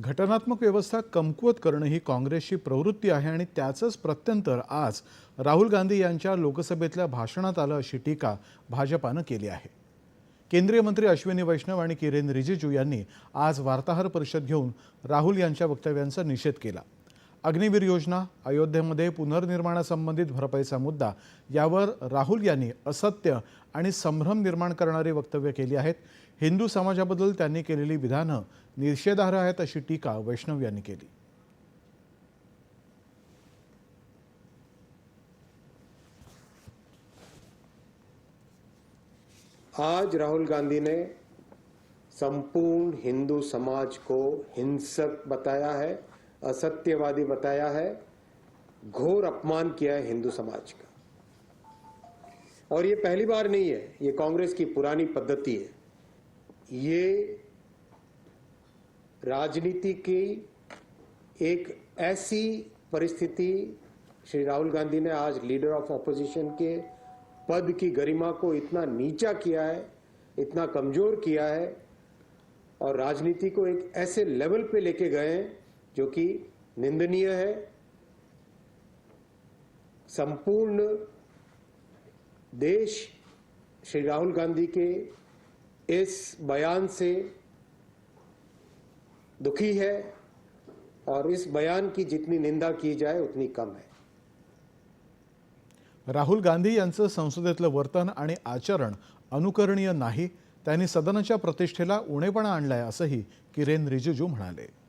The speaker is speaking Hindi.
घटनात्मक व्यवस्था कमकुवत करणं ही काँग्रेसची प्रवृत्ती आहे आणि त्याचंच प्रत्यंतर आज राहुल गांधी यांच्या लोकसभेतल्या भाषणात आलं अशी टीका भाजपानं केली आहे. केंद्रीय मंत्री अश्विनी वैष्णव आणि किरेन रिजिजू यांनी आज वार्ताहर परिषद घेऊन राहुल यांच्या वक्तव्यांचा निषेध केला. अग्निवीर योजना अयोध्येमध्ये पुनर्निर्माणासंबंधित भरपाईचा मुद्दा यावर राहुल यांनी असत्य आणि संभ्रम निर्माण करणारी वक्तव्य केली आहेत. हिंदू समाजाबद्दल त्यांनी केलेली विधानं निषेधार्ह आहेत अशी टीका वैष्णव यांनी केली. आज राहुल गांधी ने संपूर्ण हिंदू समाज को हिंसक बताया है। असत्यवादी बताया है, घोर अपमान किया है हिंदू समाज का। और ये पहली बार नहीं है, ये कांग्रेस की पुरानी पद्धति है। ये राजनीति की एक ऐसी परिस्थिति श्री राहुल गांधी ने आज लीडर ऑफ़ ऑपोजिशन के पद की गरिमा को इतना नीचा किया है, इतना कमज़ोर किया है और राजनीति को एक ऐसे लेवल पे लेके गए हैं जो कि निंदनीय है, संपूर्ण देश श्री राहुल गांधी के इस बयान से दुखी है और इस बयान की जितनी निंदा की जाए, उतनी कम है। राहुल गांधी यांचं संसदेतलं वर्तन आणि आचरण अनुकरणीय नाही, त्यांनी सदनाच्या प्रतिष्ठेला उणेपणा आणलाय असंही किरेन रिजिजू म्हणाले.